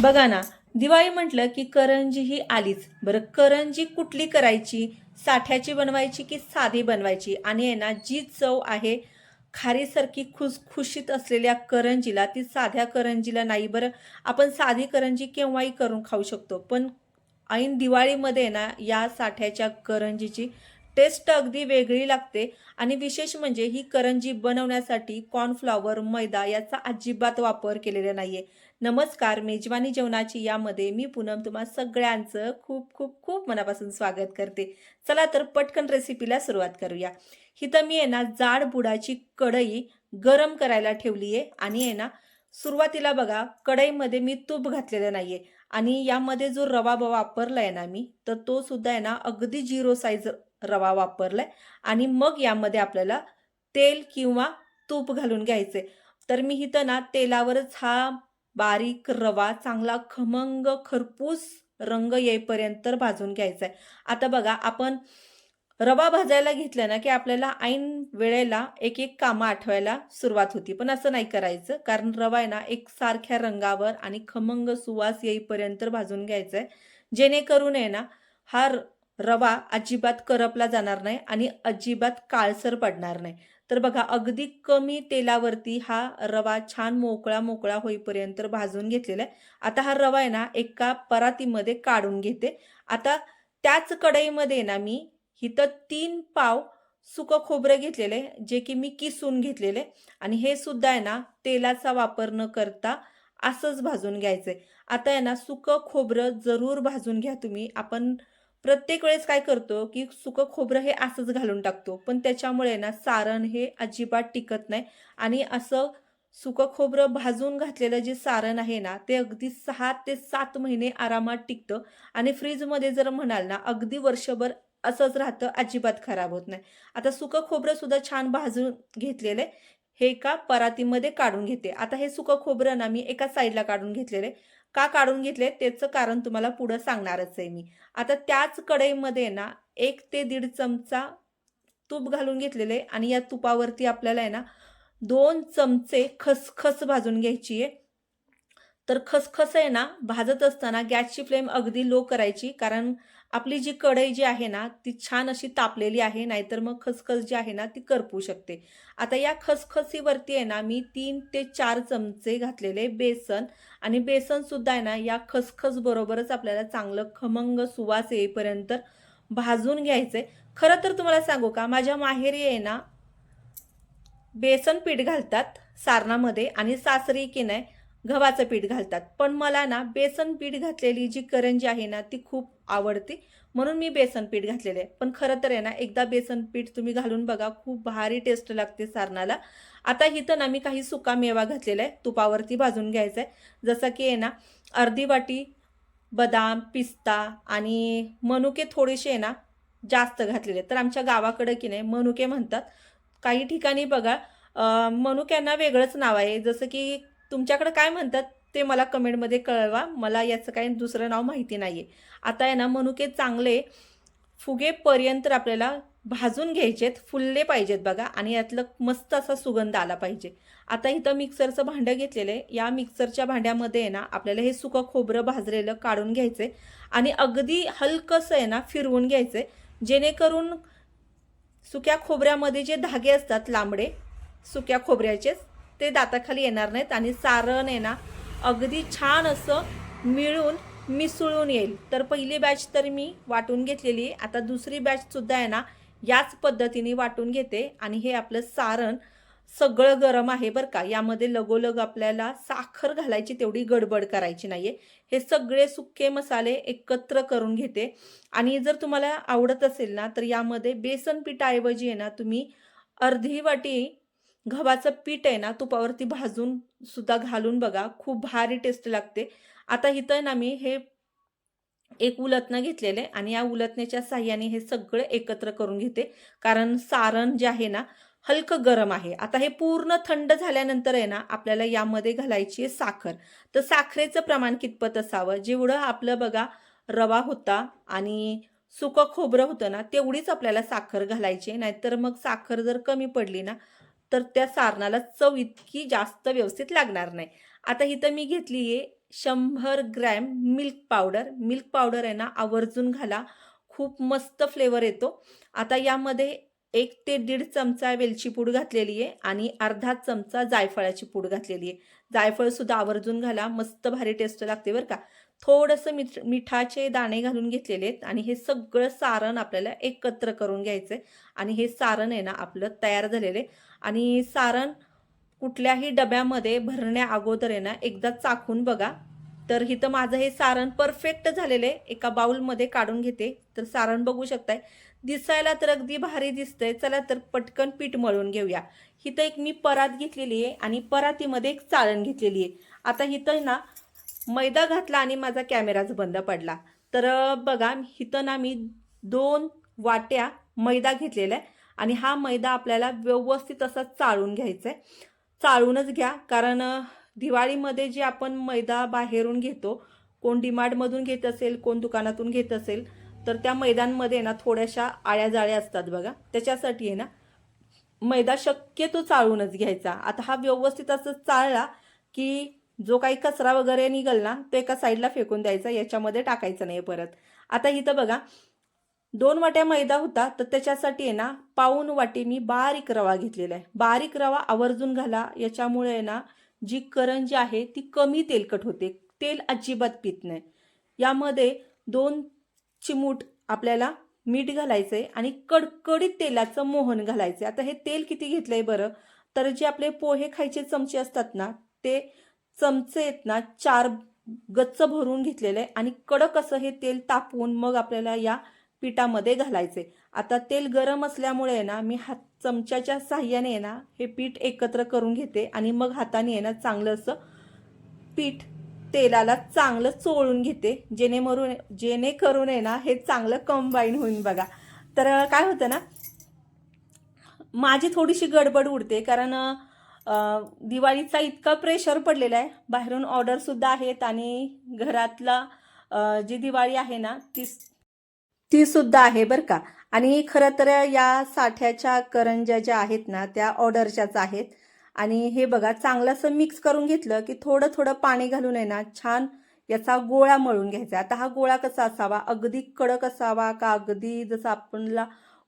बघा ना दिवाळी म्हटलं की करंजी ही आलीच. बरं करंजी कुठली करायची? साठ्याची बनवायची की साधी बनवायची? आणि आहे ना जी चव आहे खारीसारखी खुसखुशीत असलेल्या करंजीला ती साध्या करंजीला नाही. बरं आपण साधी करंजी केव्हाही करून खाऊ शकतो. पण ऐन दिवाळीमध्ये ना या साठ्याच्या करंजीची टेस्ट अगदी वेगळी लागते. आणि विशेष म्हणजे ही करंजी बनवण्यासाठी कॉर्नफ्लॉवर मैदा याचा अजिबात वापर केलेला नाहीये. नमस्कार मेजवानी जेवणाची यामध्ये मी पूनम तुम्हा सगळ्यांचं खूप खूप खूप मनापासून स्वागत करते. चला तर पटकन रेसिपीला सुरुवात करूया. इथं मी आहे ना जाड बुडाची कढई गरम करायला ठेवली आहे आणि आहे ना सुरुवातीला बघा कढईमध्ये मी तूप घातलेलं नाही आहे आणि यामध्ये जो रवा वापरला आहे ना मी तर तो सुद्धा आहे ना अगदी झिरो साईज रवा वापरलाय. आणि मग यामध्ये आपल्याला तेल किंवा तूप घालून घ्यायचे तर मी इथं ना तेलावरच हा बारीक रवा चांगला खमंग खरपूस रंग येईपर्यंत भाजून घ्यायचा आहे आता बघा आपण रवा भाजायला घेतला ना की आपल्याला ऐन वेळेला एक एक कामं आठवायला सुरुवात होती. पण असं नाही करायचं कारण रवा आहे ना एक सारख्या रंगावर आणि खमंग सुवास येईपर्यंत भाजून घ्यायचा आहे जेणेकरून आहे ना हा रवा अजिबात करपला जाणार नाही आणि अजिबात काळसर पडणार नाही. तर बघा अगदी कमी तेलावरती हा रवा छान मोकळा मोकळा होईपर्यंत भाजून घेतलेला आहे. आता हा रवा आहे ना एका परातीमध्ये काढून घेते. आता त्याच कढईमध्ये ना मी इथं तीन पाव सुकं खोबरं घेतलेलं आहे जे की मी किसून घेतलेलं आहे. आणि हे सुद्धा आहे ना तेलाचा वापर न करता असंच भाजून घ्यायचं आहे आता आहे ना सुकं खोबरं जरूर भाजून घ्या तुम्ही. आपण प्रत्येक वेळेस काय करतो की सुकं खोबरं हे असंच घालून टाकतो. पण त्याच्यामुळे ना सारण हे अजिबात टिकत नाही. आणि असं सुकं खोबरं भाजून घातलेलं जे सारण आहे ना ते अगदी सहा ते सात महिने आरामात टिकतं. आणि फ्रीजमध्ये जर म्हणाल ना अगदी वर्षभर असंच राहतं अजिबात खराब होत नाही. आता सुकं खोबरं सुद्धा छान भाजून घेतलेलं आहे. हे एका परातीमध्ये काढून घेते. आता हे सुकं खोबरं ना मी एका साईडला काढून घेतलेलं आहे. का काढून घेतले? त्याचं कारण तुम्हाला पुढं सांगणारच आहे मी. आता त्याच कढईमध्ये ना एक ते दीड चमचा तूप घालून घेतलेले आणि या तुपावरती आपल्याला आहे ना दोन चमचे खसखस भाजून घ्यायची आहे. तर खसखस आहे ना भाजत असताना गॅसची फ्लेम अगदी लो करायची कारण आपली जी कढई जी आहे ना ती छान अशी तापलेली आहे नाहीतर मग खसखस जी आहे ना ती करपू शकते. आता या खसखसीवरती आहे ना मी तीन ते चार चमचे घातलेले बेसन आणि बेसनसुद्धा आहे ना या खसखस बरोबरच आपल्याला चांगलं खमंग सुवास येईपर्यंत भाजून घ्यायचंय खरं तर तुम्हाला सांगू का माझ्या माहेरी आहे ना बेसन पीठ घालतात सारणामध्ये आणि सासरी की नाही गव्हाचं पीठ घालतात. पण मला ना बेसन पीठ घातलेली जी करंजी आहे ना ती खूप आवडते. म्हणून मी बेसन पीठ घातलेलं आहे. पण खरं तर आहे ना एकदा बेसन पीठ तुम्ही घालून बघा खूप भारी टेस्ट लागते सारणाला. आता इथं ना मी काही सुका मेवा घातलेला आहे. तुपावरती भाजून घ्यायचा आहे जसं की आहे ना अर्धी वाटी बदाम पिस्ता आणि मनुके थोडेसे आहे ना जास्त घातलेले तर आमच्या गावाकडं की नाही मनुके म्हणतात. काही ठिकाणी बघा मनुक्यांना वेगळंच नाव आहे. जसं की तुमच्याकडं काय म्हणतात ते मला कमेंटमध्ये कळवा. मला याचं काही दुसरं नाव माहिती नाही आहे आता आहे ना मनुके चांगले फुगेपर्यंत आपल्याला भाजून घ्यायचेत फुलले पाहिजेत बघा आणि यातलं मस्त असा सुगंध आला पाहिजे. आता इथं मिक्सरचं भांडं घेतलेलं आहे. या मिक्सरच्या भांड्यामध्ये आहे ना आपल्याला हे सुकं खोबरं भाजलेलं काढून घ्यायचं आणि अगदी हलकंसं आहे ना फिरवून घ्यायचं जेणेकरून सुक्या खोबऱ्यामध्ये जे धागे असतात लांबडे सुक्या खोबऱ्याचेच ते दाताखाली येणार नाहीत आणि सारण आहे ना अगदी छान असं मिळून मिसळून येईल. तर पहिली बॅच तर मी वाटून घेतलेली आता दुसरी बॅचसुद्धा आहे ना याच पद्धतीने वाटून घेते. आणि हे आपलं सारण सगळं गरम आहे बरं का. यामध्ये लगोलग आपल्याला साखर घालायची तेवढी गडबड करायची नाही आहे हे सगळे सुके मसाले एकत्र करून घेते. आणि जर तुम्हाला आवडत असेल ना तर यामध्ये बेसन पिठाऐवजी आहे ना तुम्ही अर्धी वाटी गव्हाचं पीठ आहे ना तुपावरती भाजून सुद्धा घालून बघा. खूप भारी टेस्ट लागते. आता इथं ना मी हे एक उलटणं घेतलेले आणि या उलटण्याच्या साह्याने हे सगळं एकत्र करून घेते. कारण सारण जे आहे ना हलकं गरम आहे. आता हे पूर्ण थंड झाल्यानंतर आहे ना आपल्याला यामध्ये घालायची आहे साखर. तर साखरेचं प्रमाण कितपत असावं? जेवढं आपलं बघा रवा होता आणि सुकं खोबरं होतं ना तेवढीच आपल्याला साखर घालायची आहे. नाहीतर मग साखर जर कमी पडली ना तर त्या सारणाला चव इतकी जास्त व्यवस्थित लागणार नाही. आता इथं मी घेतली आहे शंभर gram milk powder. Milk powder आहे ना आवर्जून घाला. खूप मस्त फ्लेवर येतो. आता यामध्ये एक ते दीड चमचा वेलची पूड घातलेली आहे आणि अर्धा चमचा जायफळाची पूड घातलेली आहे जायफळसुद्धा आवर्जून घाला. मस्त भारी टेस्ट लागते बरं का. थोडंसं मिठ मिठाचे दाणे घालून घेतलेले आहेत आणि हे सगळं सारण आपल्याला एकत्र करून घ्यायचं आहे आणि हे सारण आहे ना आपलं तयार झालेलं आहे. आणि सारण कुठल्याही डब्यामध्ये भरण्या अगोदर आहे ना एकदा चाखून बघा. तर इथं माझं हे सारण परफेक्ट झालेलं आहे. एका बाउलमध्ये काढून घेते. तर सारण बघू शकताय. दिसायला तर अगदी भारी दिसतंय. चला तर पटकन पीठ मळून घेऊया. इथं एक मी परात घेतलेली आहे आणि परातीमध्ये एक चाळण घेतलेली आहे. आता इथं ना मैदा घातला आणि माझा कॅमेराच बंद पडला. तर बघा इथं ना मी दोन वाट्या मैदा घेतलेला आहे आणि हा मैदा आपल्याला व्यवस्थित असा चाळून घ्यायचा आहे चाळूनच घ्या कारण दिवाळीमध्ये जे आपण मैदा बाहेरून घेतो कोण डिमार्टमधून घेत असेल कोण दुकानातून घेत असेल तर त्या मैदांमध्ये ना थोड्याशा आळ्या जाळ्या असतात बघा. त्याच्यासाठी आहे ना मैदा शक्यतो चाळूनच घ्यायचा. आता हा व्यवस्थित असं चाळला की जो काही कचरा वगैरे निघल ना तो एका साईडला फेकून द्यायचा याच्यामध्ये टाकायचं नाही परत. आता इथं बघा दोन वाट्या मैदा होता तर त्याच्यासाठी आहे ना पाऊन वाटी मी बारीक रवा घेतलेला आहे. बारीक रवा आवर्जून घाला याच्यामुळे आहे ना जी करंजी आहे ती कमी तेलकट होते. तेल अजिबात पित नाही. यामध्ये दोन चिमूट आपल्याला मीठ घालायचं आहे आणि कडकडीत तेलाचं मोहन घालायचं आता हे तेल किती घेतलं आहे बरं? तर जे आपले पोहे खायचे चमचे असतात ना ते चमचे आहेत ना चार गच्च भरून घेतलेलं आहे आणि कडक असं हे तेल तापवून मग आपल्याला या पिठामध्ये घालायचे. आता तेल गरम असल्यामुळे आहे ना मी हात चमच्याच्या साह्याने आहे ना हे पीठ एकत्र करून घेते आणि मग हाताने आहे ना चांगलं असं पीठ तेलाला चांगलं चोळून घेते जेणेमरून जेणेकरून आहे ना हे चांगलं कंबाईन होईल बघा. तर काय होतं ना माझी थोडीशी गडबड उडते कारण दिवाळीचा इतका प्रेशर पडलेला आहे. बाहेरून ऑर्डरसुद्धा आहेत आणि घरातला जी दिवाळी आहे ना ती ती सुद्धा आहे बरं का. आणि खरं तर या साठ्याच्या करंज्या ज्या आहेत ना त्या ऑर्डरच्याच आहेत. आणि हे बघा चांगलं असं मिक्स करून घेतलं की थोडं थोडं पाणी घालून आहे ना छान याचा गोळा मळून घ्यायचा. आता हा गोळा कसा असावा? अगदी कडक असावा का? अगदी जसं आपणला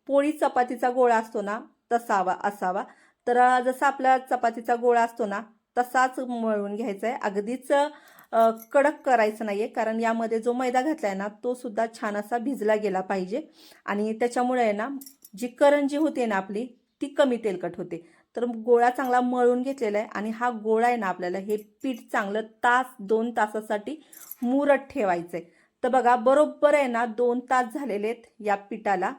पोळी चपातीचा गोळा असतो ना तसावा असावा. तर जसा आपला चपातीचा गोळा असतो ना तसाच मळून घ्यायचा आहे अगदीच कडक करायचं नाहीये कारण यामध्ये जो मैदा घातलाय ना तो सुद्धा छान असा भिजला गेला पाहिजे. आणि त्याच्यामुळे आहे ना जी करंजी होते ना आपली ती कमी तेलकट होते. तर गोळा चांगला मळून घेतलेला आहे आणि हा गोळा आहे ना आपल्याला हे पीठ चांगलं तास दोन तासासाठी मुरत ठेवायचं आहे तर बघा बरोबर आहे ना दोन तास झालेले आहेत या पिठाला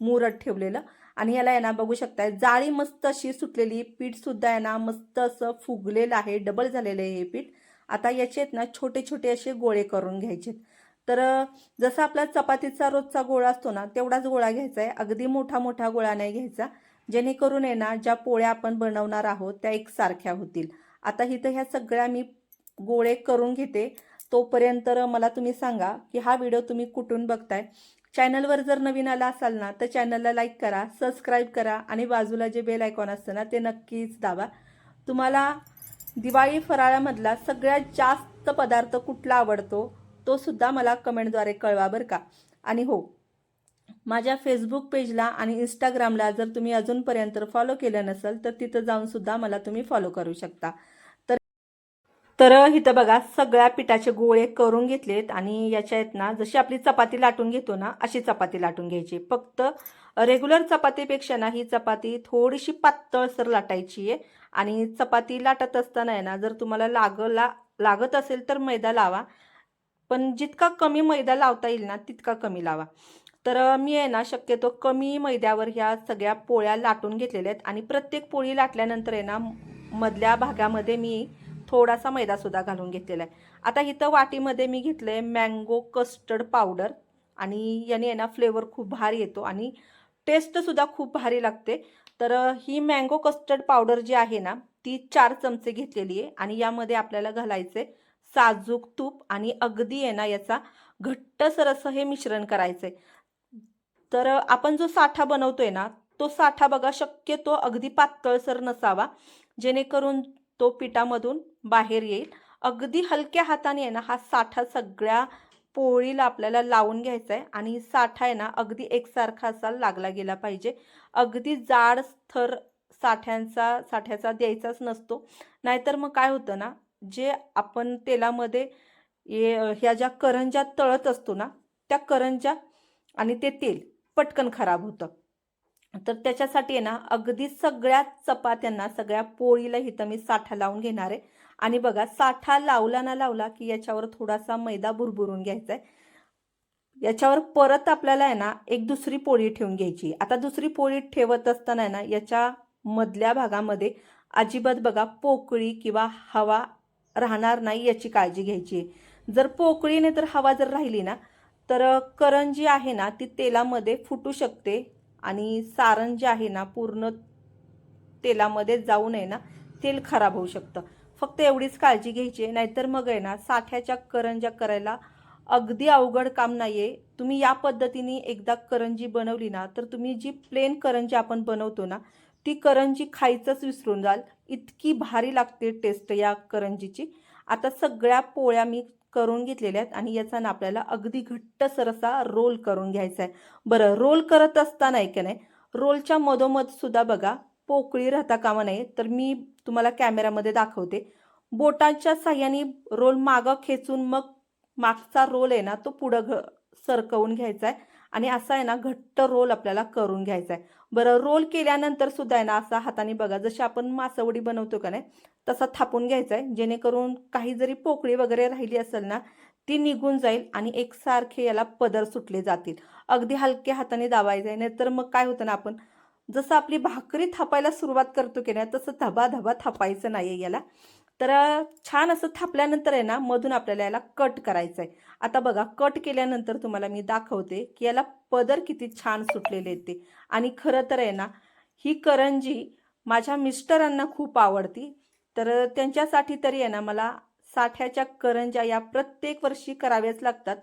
मुरत ठेवलेलं. आणि याला आहे ना बघू शकताय जाळी मस्त अशी सुटलेली पीठ सुद्धा आहे ना मस्त असं फुगलेलं आहे डबल झालेलं आहे हे पीठ. आता याचे आहेत ना छोटे छोटे असे गोळे करून घ्यायचे तर जसा आपला चपातीचा रोजचा गोळा असतो ना तेवढाच गोळा घ्यायचा आहे. अगदी मोठा मोठा गोळा नाही घ्यायचा. जेणेकरून आहे ना ज्या पोळ्या आपण बनवणार आहोत त्या एकसारख्या होतील. आता इथं ह्या सगळ्या मी गोळे करून घेते. तोपर्यंत मला तुम्ही सांगा की हा व्हिडिओ तुम्ही कुठून बघताय? चॅनलवर जर नवीन आला असाल ना तर चॅनलला लाईक करा सबस्क्राईब करा आणि बाजूला जे बेल आयकॉन असतं ना ते नक्कीच दाबा. तुम्हाला दिवाळी फराळामधला सगळ्यात जास्त पदार्थ कुठला आवडतो तो सुद्धा मला कमेंटद्वारे कळवा बरं का. आणि हो माझ्या फेसबुक पेजला आणि इंस्टाग्रामला जर तुम्ही अजूनपर्यंत फॉलो केलं नसेल तर तिथं जाऊन सुद्धा मला तुम्ही फॉलो करू शकता. तर इथं बघा सगळ्या पिठाचे गोळे करून घेतलेत आणि याच्या आहेत ना जशी आपली चपाती लाटून घेतो ना अशी चपाती लाटून घ्यायची. फक्त रेग्युलर चपातीपेक्षा ना ही चपाती थोडीशी पातळसर लाटायची आहे. आणि चपाती लाटत असताना आहे ना जर तुम्हाला लागला लागत असेल तर मैदा लावा. पण जितका कमी मैदा लावता येईल ना तितका कमी लावा. तर मी आहे ना शक्यतो कमी मैद्यावर ह्या सगळ्या पोळ्या लाटून घेतलेल्या आहेत. आणि प्रत्येक पोळी लाटल्यानंतर आहे ना मधल्या भागामध्ये मी थोडासा मैदासुद्धा घालून घेतलेला आहे. आता इथं वाटीमध्ये मी घेतलं आहे मँगो कस्टर्ड पावडर आणि याने आहे ना फ्लेवर खूप भारी येतो आणि टेस्टसुद्धा खूप भारी लागते. तर ही मँगो कस्टर्ड पावडर जी आहे ना ती चार चमचे घेतलेली आहे आणि यामध्ये आपल्याला घालायचे साजूक तूप आणि अगदी आहे ना याचा घट्टसर असं हे मिश्रण करायचं आहे तर आपण जो साठा बनवतोय ना तो साठा बघा शक्यतो अगदी पातळसर नसावा. जेणेकरून तो पिठामधून बाहेर येईल. अगदी हलक्या हाताने आहे ना हा साठा सगळ्या पोळीला आपल्याला लावून घ्यायचा आहे आणि साठा आहे ना अगदी एकसारखा असा लागला गेला पाहिजे. अगदी जाड थर साठ्यांचा साठ्याचा द्यायचाच नसतो. नाहीतर मग काय होतं ना जे आपण तेलामध्ये ये ह्या ज्या करंज्या तळत असतो ना त्या करंज्या आणि ते तेल पटकन खराब होतं. तर त्याच्यासाठी आहे ना अगदी सगळ्या चपात्यांना सगळ्या पोळीला इथं मी साठा लावून घेणार आहे. आणि बघा साठा लावला ना लावला की याच्यावर थोडासा मैदा भुरभुरून घ्यायचा आहे याच्यावर परत आपल्याला आहे ना एक दुसरी पोळी ठेवून घ्यायची. आता दुसरी पोळी ठेवत असताना आहे ना याच्या मधल्या भागामध्ये अजिबात बघा पोकळी किंवा हवा राहणार नाही याची काळजी घ्यायची. आहे जर पोकळीने तर हवा जर राहिली ना तर करंजी आहे ना ती तेलामध्ये फुटू शकते. आणि सारण जे आहे ना पूर्ण तेलामध्ये जाऊ नये ना तेल खराब होऊ शकतं. फक्त एवढीच काळजी घ्यायची आहे नाहीतर मग आहे ना साठ्याच्या करंज्या करायला अगदी अवघड काम नाही आहे तुम्ही या पद्धतीने एकदा करंजी बनवली ना तर तुम्ही जी प्लेन करंजी आपण बनवतो ना ती करंजी खायचंच विसरून जाल. इतकी भारी लागते टेस्ट या करंजीची. आता सगळ्या पोळ्या मी करून घेतलेल्या आहेत आणि याचा ना आपल्याला अगदी घट्ट सरसा रोल करून घ्यायचा आहे. बरं रोल करत असताना आहे की नाही रोलच्या मधोमध सुद्धा बघा पोकळी राहता कामा नये. तर मी तुम्हाला कॅमेऱ्यामध्ये दाखवते. बोटांच्या साह्याने रोल मागं खेचून मग मागचा रोल आहे ना तो पुढं घ सरकवून घ्यायचा आहे. आणि असा आहे ना घट्ट रोल आपल्याला करून घ्यायचा आहे. बरं रोल केल्यानंतर सुद्धा आहे ना असा हाताने बघा जशी आपण मासवडी बनवतो का नाही तसा थापून घ्यायचा आहे जेणेकरून काही जरी पोकळी वगैरे राहिली असेल ना ती निघून जाईल आणि एकसारखे याला पदर सुटले जातील. अगदी हलक्या हाताने दाबायचं आहे नाहीतर मग काय होतं ना आपण जसं आपली भाकरी थापायला सुरुवात करतो की नाही तसं धबा धबा थापायचं नाही आहे याला. तर छान असं थापल्यानंतर आहे ना मधून आपल्याला याला कट करायचं आहे आता बघा कट केल्यानंतर तुम्हाला मी दाखवते की याला पदर किती छान सुटलेले आहेत ते. आणि खरं तर आहे ना ही करंजी माझ्या मिस्टरांना खूप आवडती. तर त्यांच्यासाठी तरी आहे ना मला साठ्याच्या करंज्या या प्रत्येक वर्षी कराव्याच लागतात.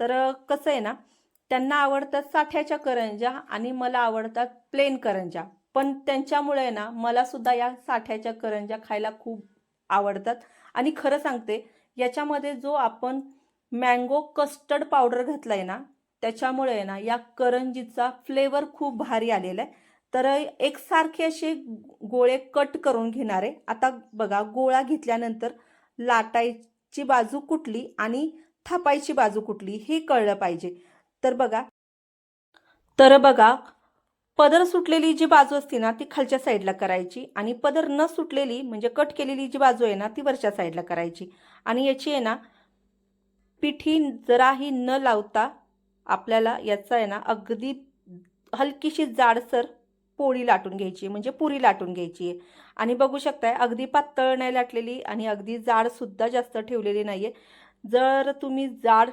तर कसं आहे ना त्यांना आवडतात साठ्याच्या करंज्या आणि मला आवडतात प्लेन करंज्या. पण त्यांच्यामुळे आहे ना मला सुद्धा या साठ्याच्या करंज्या खायला खूप आवडतात. आणि खरं सांगते याच्यामध्ये जो आपण मँगो कस्टर्ड पावडर घातला आहे ना त्याच्यामुळे आहे ना या करंजीचा फ्लेवर खूप भारी आलेला आहे तर एकसारखे असे गोळे कट करून घेणार. आहे आता बघा गोळा घेतल्यानंतर लाटायची बाजू कुठली आणि थापायची बाजू कुठली हे कळलं पाहिजे. तर बघा तर बघा पदर सुटलेली जी बाजू असते ना ती खालच्या साईडला करायची आणि पदर न सुटलेली म्हणजे कट केलेली जी बाजू आहे ना ती वरच्या साईडला करायची. आणि याची आहे ना पिठी जराही न लावता आपल्याला याचा आहे ना अगदी हलकीशी जाडसर पोळी लाटून घ्यायची म्हणजे पुरी लाटून घ्यायची आहे. आणि बघू शकताय अगदी पातळ नाही लाटलेली आणि अगदी जाडसुद्धा जास्त ठेवलेली नाही आहे जर तुम्ही जाड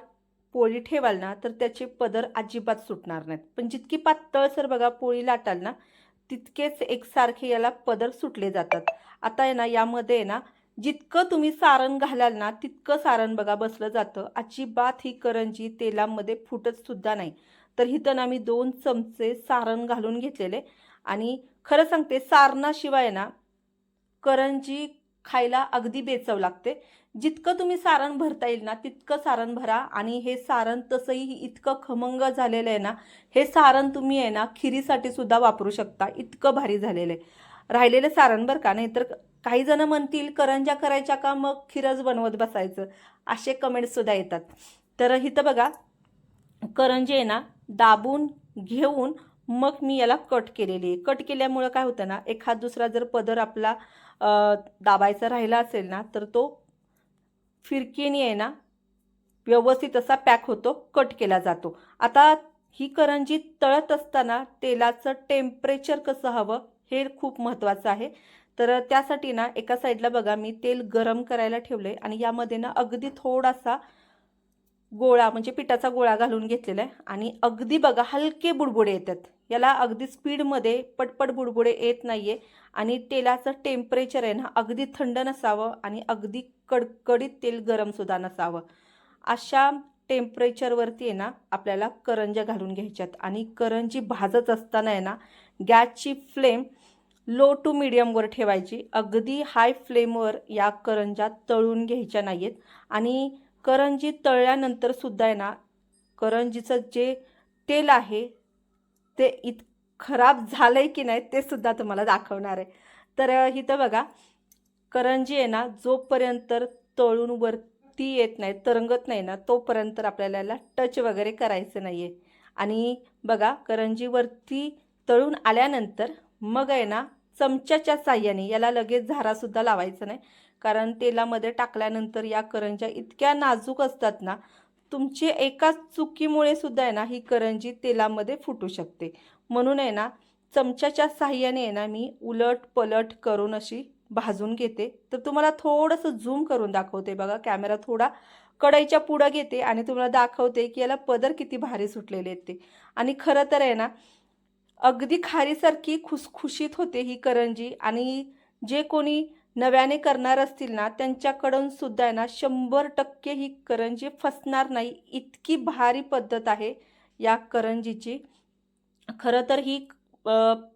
पोळी ठेवाल ना तर त्याचे पदर अजिबात सुटणार नाहीत. पण जितकी पातळसर बघा पोळी लाटाल ना तितकेच एकसारखे याला पदर सुटले जातात. आता आहे ना यामध्ये आहे ना जितकं तुम्ही सारण घालाल ना तितकं सारण बघा बसलं जातं. अजिबात ही करंजी तेलामध्ये फुटत सुद्धा नाही. तर हिथं ना मी दोन चमचे सारण घालून घेतलेले. आणि खरं सांगते सारणाशिवाय ना करंजी खायला अगदी बेचव लागते. जितकं तुम्ही सारण भरता येईल ना तितकं सारण भरा आणि हे सारण तसंही इतकं खमंग झालेलं आहे ना हे सारण तुम्ही आहे ना खिरीसाठी सुद्धा वापरू शकता. इतकं भारी झालेलं आहे. राहिलेलं सारण बरं का? नाही तर काही जण म्हणतील करंज्या करायच्या का? मग खिरच बनवत बसायचं. असे कमेंट्ससुद्धा येतात. तर इथं बघा करंजी आहे ना दाबून घेऊन मग मी याला कट केलेली आहे. कट केल्यामुळं काय होतं ना एखाद दुसरा जर पदर आपला दाबायचा राहिला असेल ना तर तो फिरकीने आहे ना व्यवस्थित असा पॅक होतो कट केला जातो. आता ही करंजी तळत असताना तेलाचं टेम्परेचर कसं हवं हे खूप महत्त्वाचं आहे. तर त्यासाठी ना एका साईडला बघा मी तेल गरम करायला ठेवलं आहे आणि यामध्ये ना अगदी थोडासा गोळा म्हणजे पिठाचा गोळा घालून घेतलेला आहे. आणि अगदी बघा हलके बुडबुडे येतात. याला अगदी स्पीडमध्ये पटपट बुडबुडे येत नाही आहे आणि तेलाचं टेम्परेचर आहे ना अगदी थंड नसावं आणि अगदी कडकडीत तेल गरमसुद्धा नसावं. अशा टेम्परेचरवरती आहे ना आपल्याला करंज्या घालून घ्यायच्यात. आणि करंजी भाजत असताना आहे ना गॅसची फ्लेम लो टू मिडियमवर ठेवायची. अगदी हाय फ्लेमवर या करंजा तळून घ्यायच्या नाही आहेत आणि करंजी तळल्यानंतर सुद्धा आहे ना करंजीचं जे तेल आहे ते इत खराब झालं आहे की नाही ते सुद्धा तुम्हाला दाखवणार आहे. तर इथं बघा करंजी आहे ना जोपर्यंत तळून वरती येत नाही तरंगत नाही ना तोपर्यंत आपल्याला याला टच वगैरे करायचं नाही आहे आणि बघा करंजीवरती तळून आल्यानंतर मग आहे ना चमच्याच्या साह्याने याला लगेच झारासुद्धा लावायचा नाही. कारण तेलामध्ये टाकल्यानंतर या करंज्या इतक्या नाजूक असतात ना तुमची एकाच चुकीमुळे सुद्धा आहे ना ही करंजी तेलामध्ये फुटू शकते. म्हणून आहे ना चमच्याच्या साह्याने आहे ना मी उलट पलट करून अशी भाजून घेते. तर तुम्हाला थोडंसं झूम करून दाखवते बघा कॅमेरा थोडा कढईच्या पुढं घेते आणि तुम्हाला दाखवते की याला पदर किती भारी सुटलेले आहेत ते. आणि खरं तर आहे ना अगदी खारीसारखी खुसखुशीत होते ही करंजी आणि जे कोणी नव्याने करणार असतील ना त्यांच्याकडून सुद्धा आहे ना शंभर टक्के ही करंजी फसणार नाही. इतकी भारी पद्धत आहे या करंजीची. खरं तर ही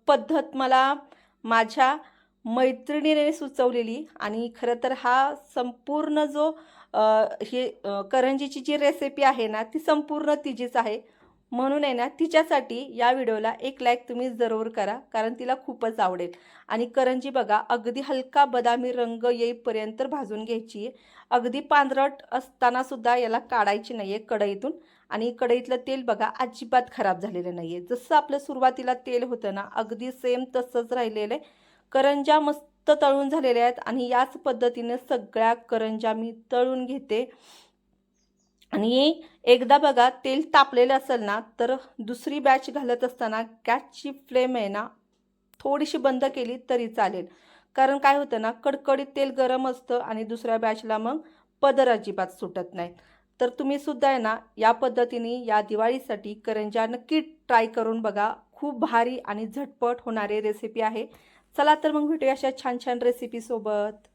पद्धत मला माझ्या मैत्रिणीने सुचवलेली आणि खरं तर हा संपूर्ण जो हे करंजीची जी रेसिपी आहे ना ती संपूर्ण तिचीच आहे. म्हणून आहे ना तिच्यासाठी या व्हिडिओला एक लाईक तुम्ही जरूर करा कारण तिला खूपच आवडेल. आणि करंजी बघा अगदी हलका बदामी रंग येईपर्यंत भाजून घ्यायची आहे. अगदी पांढरट असताना सुद्धा याला काढायची नाही आहे कढईतून. आणि कढईतलं तेल बघा अजिबात खराब झालेलं नाही आहे जसं आपलं सुरुवातीला तेल होतं ना अगदी सेम तसंच राहिलेलं आहे. करंजा मस्त तळून झालेल्या आहेत. आणि याच पद्धतीने सगळ्या करंजा मी तळून घेते. आणि एकदा बघा तेल तापलेलं असेल ना तर दुसरी बॅच घालत असताना गॅसची फ्लेम आहे ना थोडीशी बंद केली तरी चालेल. कारण काय होतं ना कडकडीत तेल गरम असतं आणि दुसऱ्या बॅचला मग पदर अजिबात सुटत नाही तर तुम्ही सुद्धा आहे ना या पद्धतीने या दिवाळीसाठी करंजा नक्की ट्राय करून बघा. खूप भारी आणि झटपट होणारी रेसिपी आहे. चला तर मग भेटूया अशा छान छान रेसिपीसोबत